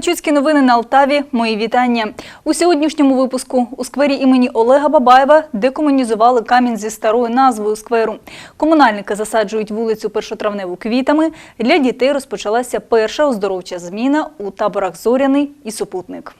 Кременчуцькі новини на Алтаві. Мої вітання. У сьогоднішньому випуску у сквері імені Олега Бабаєва декомунізували камінь зі старою назвою скверу. Комунальники засаджують вулицю першотравневу квітами. Для дітей розпочалася перша оздоровча зміна у таборах Зоряний і Супутник.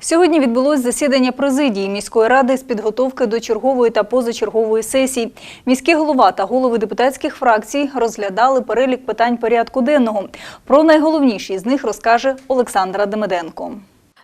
Сьогодні відбулось засідання президії міської ради з підготовки до чергової та позачергової сесій. Міський голова та голови депутатських фракцій розглядали перелік питань порядку денного. Про найголовніші з них розкаже Олександра Демиденко.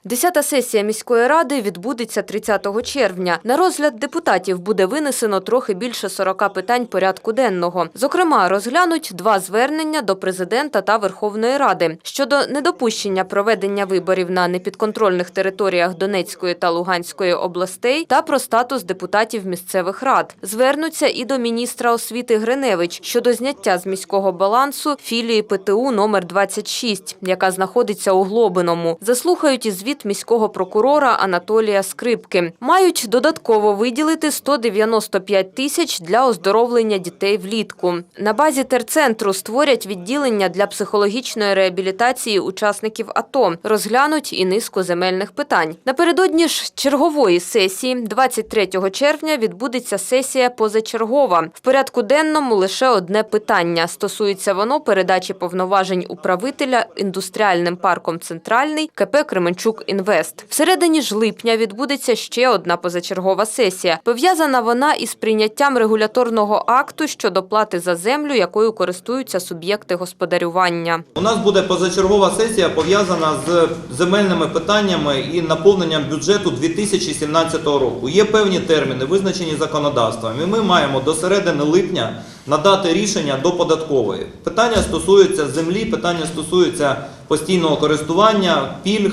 Десята сесія міської ради відбудеться 30 червня. На розгляд депутатів буде винесено трохи більше 40 питань порядку денного. Зокрема, розглянуть два звернення до президента та Верховної Ради щодо недопущення проведення виборів на непідконтрольних територіях Донецької та Луганської областей та про статус депутатів місцевих рад. Звернуться і до міністра освіти Гриневич щодо зняття з міського балансу філії ПТУ номер 26, яка знаходиться у Глобиному. Заслухають і звіт міського прокурора Анатолія Скрипки. Мають додатково виділити 195 тисяч для оздоровлення дітей влітку. На базі терцентру створять відділення для психологічної реабілітації учасників АТО, розглянуть і низку земельних питань. Напередодні ж чергової сесії, 23 червня, відбудеться сесія позачергова. В порядку денному лише одне питання. Стосується воно передачі повноважень управителя індустріальним парком Центральний КП Кременчук Інвест. Всередині ж липня відбудеться ще одна позачергова сесія. Пов'язана вона із прийняттям регуляторного акту щодо плати за землю, якою користуються суб'єкти господарювання. У нас буде позачергова сесія пов'язана з земельними питаннями і наповненням бюджету 2017 року. Є певні терміни, визначені законодавством, і ми маємо до середини липня надати рішення до податкової. Питання стосуються землі, питання стосуються постійного користування, пільг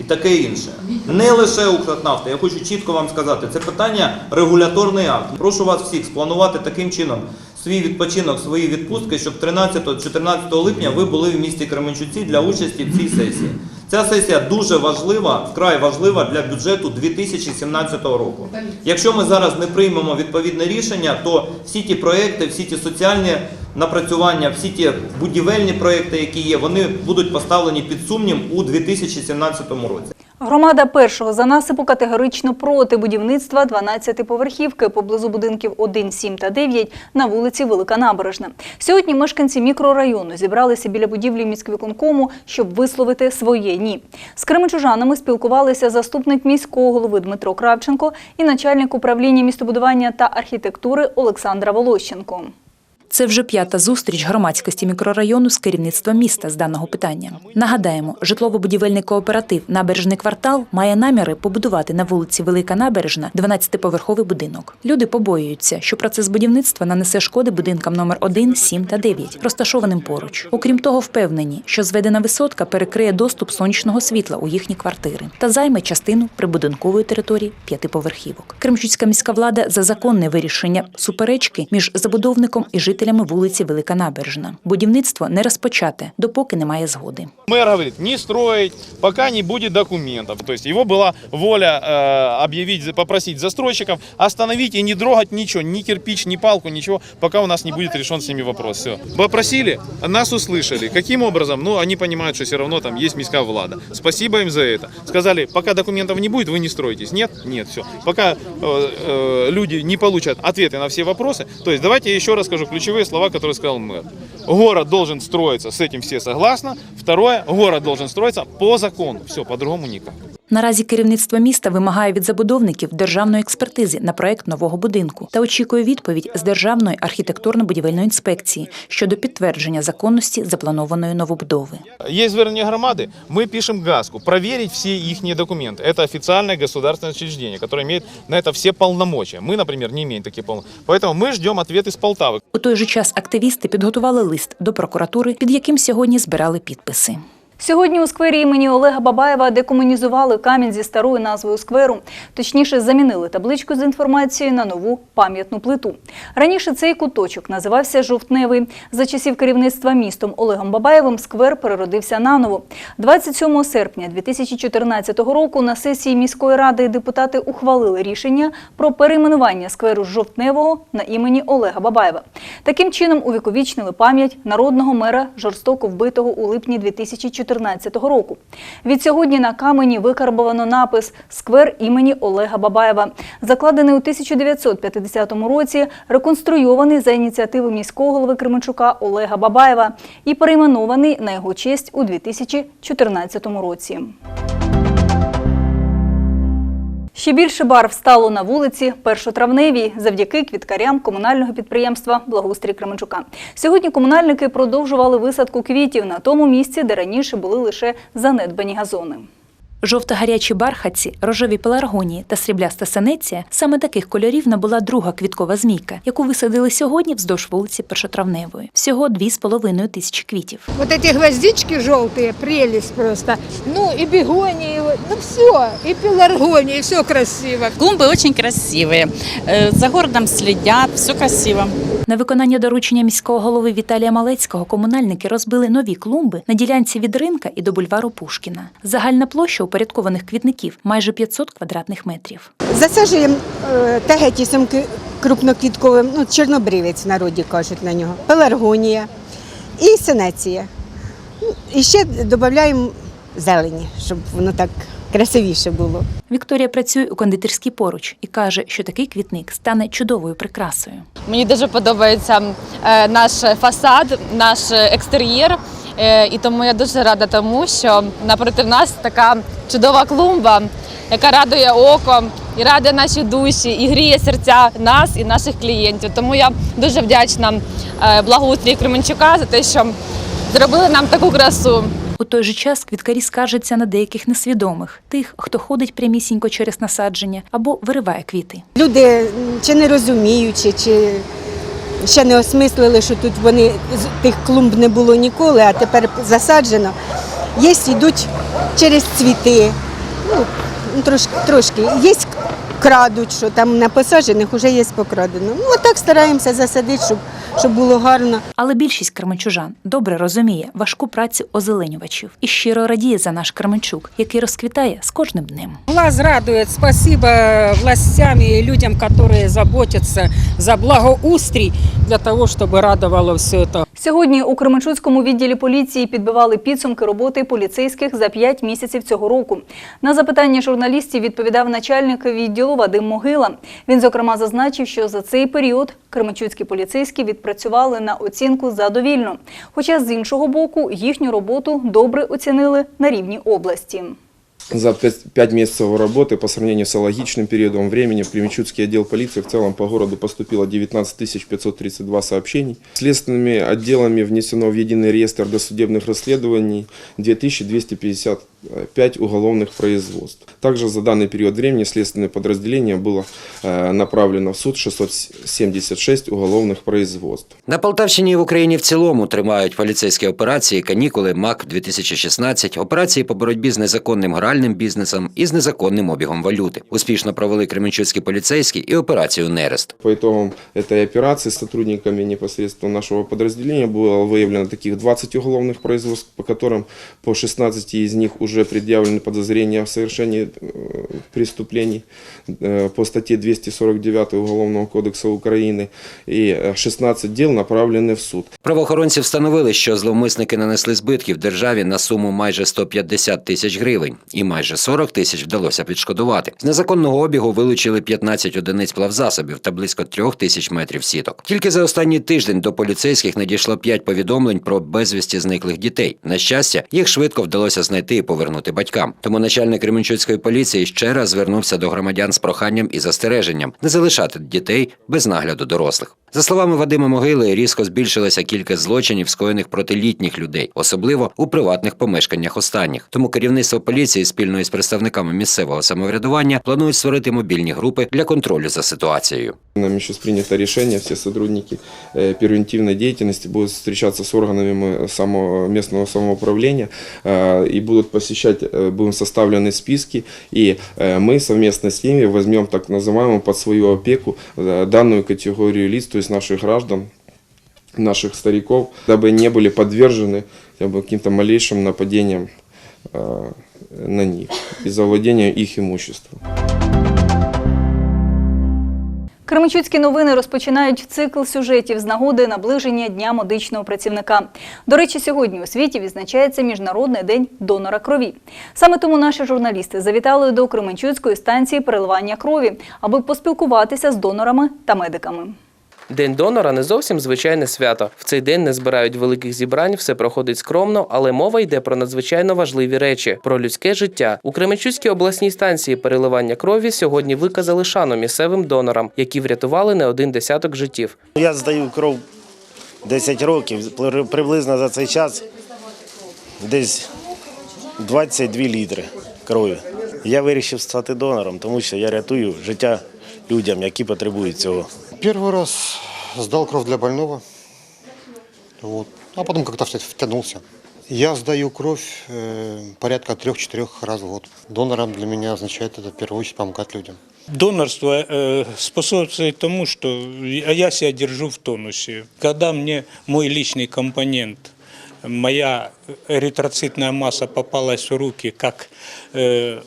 і таке інше. Не лише Укрнафта, я хочу чітко вам сказати, це питання регуляторний акт. Прошу вас всіх спланувати таким чином свій відпочинок, свої відпустки, щоб 13-14 липня ви були в місті Кременчуці для участі в цій сесії. Ця сесія дуже важлива, вкрай важлива для бюджету 2017 року. Якщо ми зараз не приймемо відповідне рішення, то всі ті проекти, всі ті соціальні напрацювання, всі ті будівельні проекти, які є, вони будуть поставлені під сумнів у 2017 році. Громада першого за насипу категорично проти будівництва 12-поверхівки поблизу будинків 1, 7 та 9 на вулиці Велика Набережна. Сьогодні мешканці мікрорайону зібралися біля будівлі міськвиконкому, щоб висловити своє ні. З кременчужанами спілкувалися заступник міського голови Дмитро Кравченко і начальник управління містобудування та архітектури Олександра Волощенко. Це вже п'ята зустріч громадськості мікрорайону з керівництвом міста з даного питання. Нагадаємо, житлово-будівельний кооператив Набережний квартал має наміри побудувати на вулиці Велика Набережна 12-поверховий будинок. Люди побоюються, що процес будівництва нанесе шкоди будинкам номер 1, 7 та 9, розташованим поруч. Окрім того, впевнені, що зведена висотка перекриє доступ сонячного світла у їхні квартири та займе частину прибудинкової території п'ятиповерхівок. Кремчуцька міська влада за законне вирішення суперечки між забудовником і жителями вулиці Велика Набережна. Будівництво не розпочате, допоки немає згоди. Мэр говорит, не строить, пока не будет документов. То есть его была воля э, объявить, попросить застройщиков остановить и не трогать ничего, ни кирпич, ни палку, ничего, пока у нас не будет решен с ними вопрос. Все. Попросили, нас услышали. Каким образом? Ну, они понимают, что все равно там есть міська влада. Спасибо им за это. Сказали, пока документов не будет, вы не строитесь. Нет? Нет, все. Пока э, э, люди не получат ответы на все вопросы. То есть давайте я еще раз скажу ключевые слова, которые сказал мэр. Город должен строиться, с этим все согласны. Второе, город должен строиться по закону. Все, по-другому никак. Наразі керівництво міста вимагає від забудовників державної експертизи на проект нового будинку та очікує відповідь з Державної архітектурно-будівельної інспекції щодо підтвердження законності запланованої новобудови. Есть звернення громады, мы пишем ГАСКу, проверить все их документы. Это официальное государственное учреждение, которое имеет на это все полномочия. Мы, например, не имеем таких полномочий. Поэтому мы ждем ответ из Полтавы. У той же час активісти підготували лист до прокуратури, під яким сьогодні збирали підписи. Сьогодні у сквері імені Олега Бабаєва декомунізували камінь зі старою назвою скверу. Точніше, замінили табличку з інформацією на нову пам'ятну плиту. Раніше цей куточок називався Жовтневий. За часів керівництва містом Олегом Бабаєвим сквер переродився наново. 27 серпня 2014 року на сесії міської ради депутати ухвалили рішення про перейменування скверу Жовтневого на імені Олега Бабаєва. Таким чином увіковічнили пам'ять народного мера жорстоко вбитого у липні 2014 року. Відсьогодні на камені викарбовано напис «Сквер імені Олега Бабаєва», закладений у 1950 році, реконструйований за ініціативи міського голови Кременчука Олега Бабаєва і перейменований на його честь у 2014 році. Ще більше барв стало на вулиці Першотравневій завдяки квіткарям комунального підприємства Благоустрій Кременчука. Сьогодні комунальники продовжували висадку квітів на тому місці, де раніше були лише занедбані газони. Жовто-гарячі бархатці, рожеві пеларгонії та срібляста сенеція – саме таких кольорів набула друга квіткова змійка, яку висадили сьогодні вздовж вулиці Першотравневої. Всього дві з половиною тисячі квітів. Вот эти гвоздички желтые, прелесть просто. Ну и бегонии, ну все, и пеларгонии, все красиво. Клумбы очень красивые. Э, За городом следят, все красиво. На виконання доручення міського голови Віталія Малецького комунальники розбили нові клумби на ділянці від ринка і до бульвару Пушкіна. Загальна площа упорядкованих квітників майже 500 квадратних метрів. Засаджуємо тегетісом тагетісом крупноквітковим, ну, чорнобривець в народі кажуть на нього, пеларгонія і синеція. Ну, І ще додаємо зелені, щоб воно так красивіше було. Вікторія працює у кондитерській поруч і каже, що такий квітник стане чудовою прикрасою. Мені дуже подобається е, наш фасад, наш екстер'єр. Е, І тому я дуже рада тому, що напроти нас така чудова клумба, яка радує око і радує наші душі, і гріє серця нас і наших клієнтів. Тому я дуже вдячна е, благоустрій Кременчука за те, що зробили нам таку красу. У той же час квіткарі скаржаться на деяких несвідомих тих, хто ходить прямісінько через насадження або вириває квіти. Люди чи не розуміючи, чи ще не осмислили, що тут вони тих клумб не було ніколи, а тепер засаджено. Є йдуть через цвіти, ну, трошки, трошки. Є крадуть, що там на посаджених вже є покрадено. Ну, отак стараємося засадити, щоб, щоб було гарно. Але більшість кременчужан добре розуміє важку працю озеленювачів і щиро радіє за наш Кременчук, який розквітає з кожним днем. Глаз радует. Спасибо властям и людям, которые заботятся за благоустрий, для того, чтобы радовало все это. Сьогодні у Кременчуцькому відділі поліції підбивали підсумки роботи поліцейських за 5 місяців цього року. На запитання журналістів відповідав начальник відділу Вадим Могила. Він, зокрема, зазначив, що за цей період кременчуцькі поліцейські відпрацювали на оцінку задовільно. Хоча з іншого боку їхню роботу добре оцінили на рівні області. За пять пять месяцев работы по сравнению с аналогичным периодом времени в Кременчуцкий отдел полиции в целом по городу поступило 19 532 сообщений. Следственными отделами внесено в единый реестр досудебных расследований 2255 уголовных производств. Также за данный период времени следственное подразделение было э, направлено в суд 676 уголовных производств. На Полтавщині і в Україні в цілому тримають поліцейські операції Канікули МАК 2016 операції по боротьбі з незаконним гральним бізнесом і з незаконним обігом валюти. Успішно провели кременчуцькі поліцейські і операцію Нерест. По итогам этой операции сотрудниками непосредственно нашего подразделения было выявлено таких 20 уголовных производств, по которым по 16 из них уже предъявлены подозрения в совершении э, преступлений э, по статье 249 Уголовного кодекса Украины и э, 16 дел направлены в суд. Правоохоронці встановили, що зловмисники нанесли збитків державі на суму майже 150 тисяч гривень, і майже 40 тисяч вдалося відшкодувати. З незаконного обігу вилучили 15 одиниць плавзасобів та близько 3 тисяч метрів сіток. Тільки за останній тиждень до поліцейських надійшло 5 повідомлень про безвісті зниклих дітей. На щастя, їх швидко вдалося знайти і повернути батькам. Тому начальник Кременчуцької поліції ще ще раз звернувся до громадян з проханням і застереженням не залишати дітей без нагляду дорослих. За словами Вадима Могили, різко збільшилася кількість злочинів, скоєних проти літніх людей, особливо у приватних помешканнях останніх. Тому керівництво поліції спільно із представниками місцевого самоврядування планують створити мобільні групи для контролю за ситуацією. Нами сейчас принято решение, все сотрудники э, превентивной деятельности будут встречаться с органами мы- само- местного самоуправления э, и будут посещать, э, будут составлены списки, и э, мы совместно с ними возьмем так называемую под свою опеку э, данную категорию лиц, то есть наших граждан, наших стариков, дабы не были подвержены хотя бы каким-то малейшим нападениям э, на них и завладению их имуществом. Кременчуцькі новини розпочинають цикл сюжетів з нагоди наближення Дня медичного працівника. До речі, сьогодні у світі відзначається Міжнародний день донора крові. Саме тому наші журналісти завітали до Кременчуцької станції переливання крові, аби поспілкуватися з донорами та медиками. День донора не зовсім звичайне свято. В цей день не збирають великих зібрань, все проходить скромно, але мова йде про надзвичайно важливі речі про людське життя. У Кременчуцькій обласній станції переливання крові сьогодні виказали шану місцевим донорам, які врятували не один десяток життів. Я здаю кров 10 років, При- приблизно за цей час десь 22 літри крові. Я вирішив стати донором, тому що я рятую життя людям, які потребують цього. Первый раз сдал кровь для больного, вот. а потом как-то втя- втянулся. Я сдаю кровь э, порядка трех-четырех раз в год. Донором для меня означает это в первую очередь помогать людям. Донорство э, способствует тому, что я себя держу в тонусе. Когда мне мой личный компонент, моя эритроцитная масса попалась в руки, как э,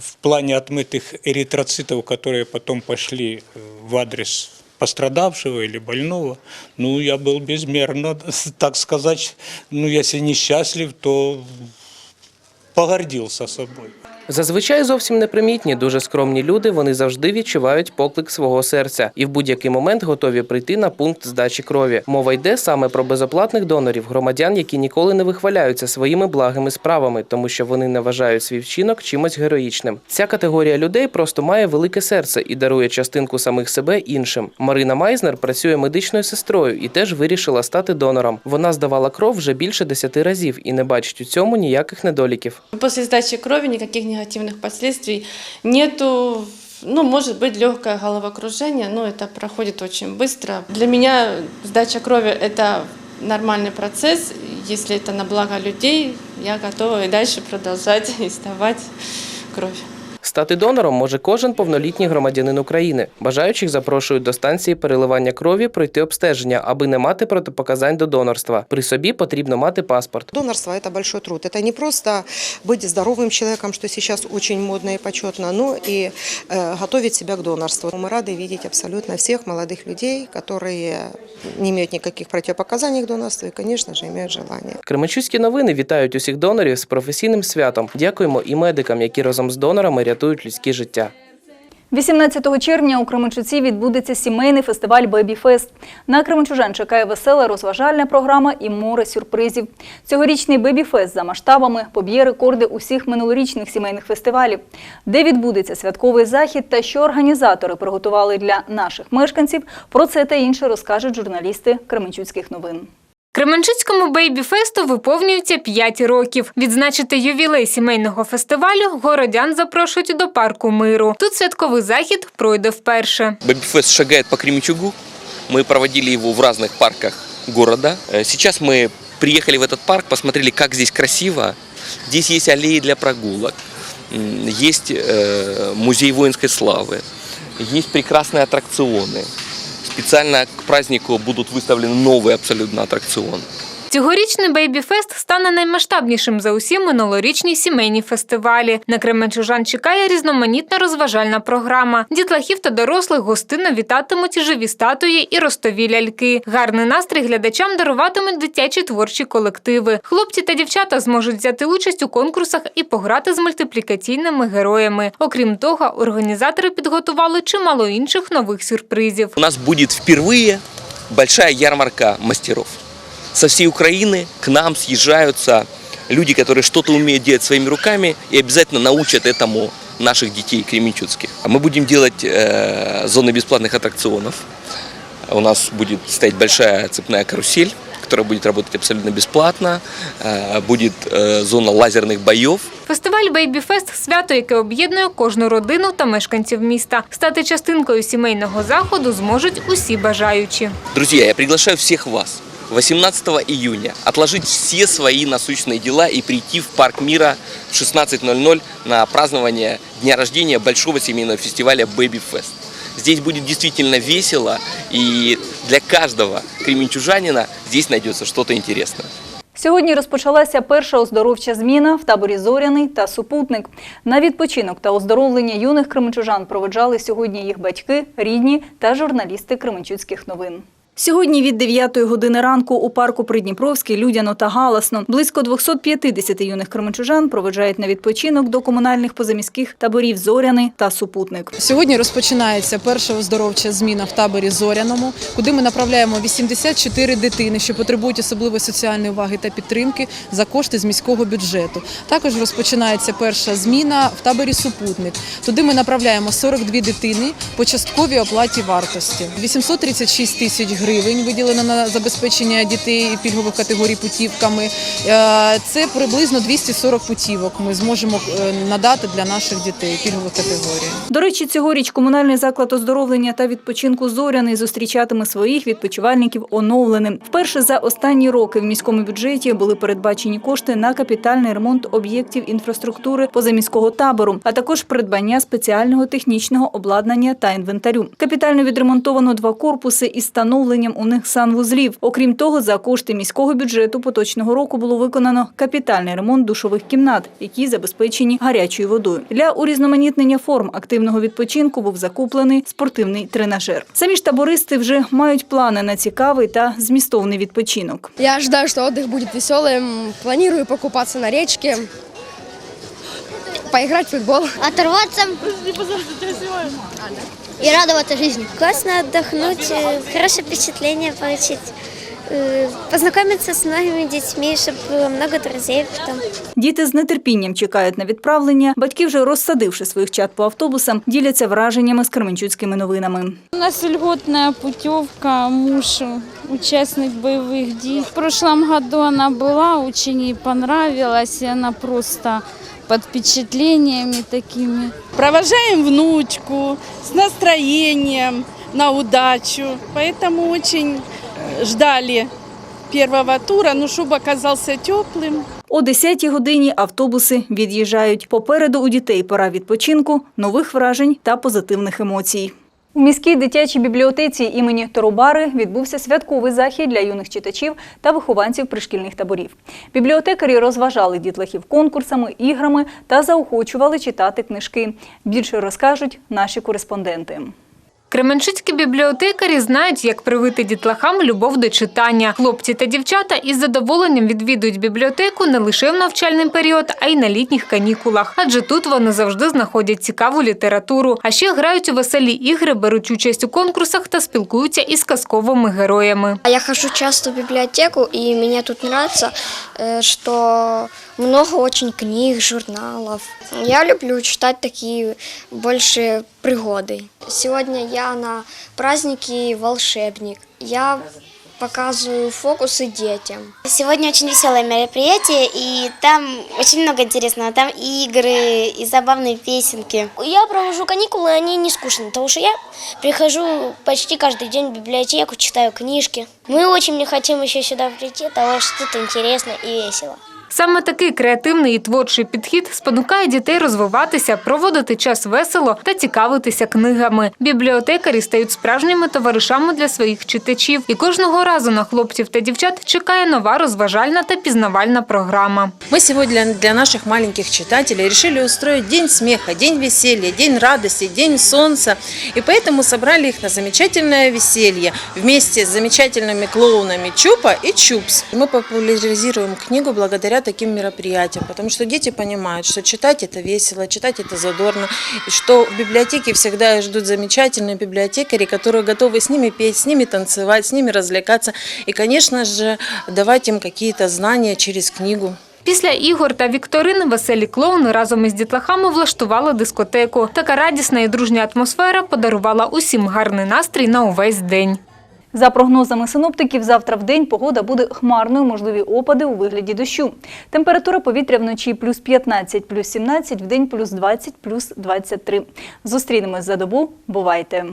в плане отмытых эритроцитов, которые потом пошли э, в адрес пострадавшего или больного, ну, я был безмерно, так сказать, ну, если не счастлив, то погордился собой. Зазвичай зовсім непримітні, дуже скромні люди. Вони завжди відчувають поклик свого серця і в будь-який момент готові прийти на пункт здачі крові. Мова йде саме про безоплатних донорів, громадян, які ніколи не вихваляються своїми благими справами, тому що вони не вважають свій вчинок чимось героїчним. Ця категорія людей просто має велике серце і дарує частинку самих себе іншим. Марина Майзнер працює медичною сестрою і теж вирішила стати донором. Вона здавала кров вже більше десяти разів і не бачить у цьому ніяких недоліків. После сдачи крови никаких негативных последствий нету. Ну, может быть, легкое головокружение, но это проходит очень быстро. Для меня сдача крови – это нормальный процесс. Если это на благо людей, я готова и дальше продолжать и сдавать кровь. Стати донором може кожен повнолітній громадянин України. Бажаючих запрошують до станції переливання крові пройти обстеження, аби не мати протипоказань до донорства. При собі потрібно мати паспорт. Донорство – это большой труд. Это не просто быть здоровым человеком, что сейчас очень модно и почетно, но и э, готовить себя к донорству. Мы рады видеть абсолютно всех молодых людей, которые не имеют никаких противопоказаний к донорству и, конечно же, имеют желание. Кременчуцькі новини вітають усіх донорів з професійним святом. Дякуємо і медикам, які разом з донорами рятують людські життя. 18 червня у Кременчуці відбудеться сімейний фестиваль Бебі Фест. На Кременчужан чекає весела розважальна програма і море сюрпризів. Цьогорічний Бебі Фест за масштабами поб'є рекорди усіх минулорічних сімейних фестивалів. Де відбудеться святковий захід та що організатори приготували для наших мешканців, про це та інше розкажуть журналісти Кременчуцьких новин. Кременчуцькому бейбі-фесту виповнюється 5 років. Відзначити ювілей сімейного фестивалю городян запрошують до парку миру. Тут святковий захід пройде вперше. Бэбифест шагает по Кременчугу. Мы проводили его в разных парках города. Э, Сейчас мы приехали в этот парк, посмотрели, как здесь красиво. Здесь есть аллеи для прогулок, м, есть э, музей воинской славы, есть прекрасные аттракционы. Специально к празднику будут выставлены новые абсолютно аттракционы. Цьогорічний бейбі-фест стане наймасштабнішим за усі минулорічні сімейні фестивалі. На Кременчужан чекає різноманітна розважальна програма. Дітлахів та дорослих гостинно вітатимуть живі статуї і ростові ляльки. Гарний настрій глядачам даруватимуть дитячі творчі колективи. Хлопці та дівчата зможуть взяти участь у конкурсах і пограти з мультиплікаційними героями. Окрім того, організатори підготували чимало інших нових сюрпризів. У нас будет впервые большая ярмарка мастеров Со всей Украины к нам съезжаются люди, которые что-то умеют делать своими руками и обязательно научат этому наших детей кременчуцких. А Мы будем делать э, зоны бесплатных аттракционов. У нас будет стоять большая цепная карусель, которая будет работать абсолютно бесплатно. Э, Будет э, зона лазерных боев. Фестиваль «Бейбіфест» – свято, яке об'єднує кожну родину та мешканців міста. Стати частинкою сімейного заходу зможуть усі бажаючі. Друзья, я приглашаю всех вас 18 июня отложить все свои насущные дела и прийти в Парк Мира в 16.00 на празднование дня рождения большого семейного фестиваля Baby Fest. Здесь будет действительно весело, и для каждого кременчужанина здесь найдется что-то интересное. Сьогодні розпочалася перша оздоровча зміна в таборі Зоряний та Супутник. На відпочинок та оздоровлення юних кременчужан проведжали сьогодні їх батьки, рідні та журналісти Кременчуцьких новин. Сьогодні від 9 години ранку у парку Придніпровський людяно та галасно. Близько 250 юних кременчужан проведжають на відпочинок до комунальних позаміських таборів Зоряний та Супутник. Сьогодні розпочинається перша оздоровча зміна в таборі Зоряному, куди ми направляємо 84 дитини, що потребують особливої соціальної уваги та підтримки за кошти з міського бюджету. Також розпочинається перша зміна в таборі Супутник. Туди ми направляємо 42 дитини по частковій оплаті вартості. 836 тисяч гривень виділено на забезпечення дітей пільгових категорій путівками. Е, Це приблизно 240 путівок. Ми зможемо е, надати для наших дітей пільгових категорій. До речі, цьогоріч комунальний заклад оздоровлення та відпочинку Зоряний зустрічатиме своїх відпочивальників оновленим. Вперше за останні роки в міському бюджеті були передбачені кошти на капітальний ремонт об'єктів інфраструктури позаміського табору, а також придбання спеціального технічного обладнання та інвентарю. Капітально відремонтовано два корпуси із встановленням у них санвузлів. Окрім того, за кошти міського бюджету поточного року було виконано капітальний ремонт душових кімнат, які забезпечені гарячою водою. Для урізноманітнення форм активного відпочинку був закуплений спортивний тренажер. Самі ж табористи вже мають плани на цікавий та змістовний відпочинок. Я ожидаю, что отдых будет веселым. Планирую покупаться на речке, поиграть в футбол. Оторваться и радоваться жизни. Классно отдохнуть, э, хорошее впечатление получить, э, познакомиться с многими детьми, чтобы было много друзей потом. Діти з нетерпінням чекають на відправлення. Батьки, вже розсадивши своїх чат по автобусам, діляться враженнями з кременчуцькими новинами. У нас льготная путевка, муж участник боевых действий. В прошлом году она была, очень ей понравилась, и она просто под впечатлениями такими. Провожаем внучку с настроением на удачу. Поэтому очень э, ждали первого тура, но чтобы оказался теплым. О 10-й годині автобуси від'їжджають. Попереду у дітей пора відпочинку, нових вражень та позитивних емоцій. У міській дитячій бібліотеці імені Торубари відбувся святковий захід для юних читачів та вихованців пришкільних таборів. Бібліотекарі розважали дітлахів конкурсами, іграми та заохочували читати книжки. Більше розкажуть наші кореспонденти. Кременчуцькі бібліотекарі знають, як привити дітлахам любов до читання. Хлопці та дівчата із задоволенням відвідують бібліотеку не лише в навчальний період, а й на літніх канікулах. Адже тут вони завжди знаходять цікаву літературу. А ще грають у веселі ігри, беруть участь у конкурсах та спілкуються із казковими героями. Я хожу часто в библиотеку, и мне тут нравится, э, что много очень книг, журналов. Я люблю читать такие больше пригоды. Сегодня я на празднике волшебник. Я показываю фокусы детям. Сегодня очень веселое мероприятие, и там очень много интересного. Там игры и забавные песенки. Я провожу каникулы, они не скучные, потому что я прихожу почти каждый день в библиотеку, читаю книжки. Мы очень не хотим еще сюда прийти, потому что тут интересно и весело. Саме такий креативний і творчий підхід спонукає дітей розвиватися, проводити час весело та цікавитися книгами. Бібліотекарі стають справжніми товаришами для своїх читачів, і кожного разу на хлопців та дівчат чекає нова розважальна та пізнавальна програма. Мы сегодня для наших маленьких читателей решили устроить день смеха, день веселья, день радости, день солнца. И поэтому собрали их на замечательное веселье вместе с замечательными клоунами Чупа и Чупс. Мы популяризируем книгу благодаря таким мероприятиям, потому что дети понимают, что читать это весело, читать это задорно, и что в библиотеке всегда ждут замечательные библиотекари, которые готовы с ними петь, с ними танцевать, с ними развлекаться и, конечно же, давать им какие-то знания через книгу. Після ігор та вікторин веселі клоуни разом із дітлахами влаштували дискотеку. Така радісна і дружня атмосфера подарувала усім гарний настрій на увесь день. За прогнозами синоптиків, завтра в день погода буде хмарною, можливі опади у вигляді дощу. Температура повітря вночі плюс 15, плюс 17, в день плюс 20, плюс 23. Зустрінемось за добу. Бувайте!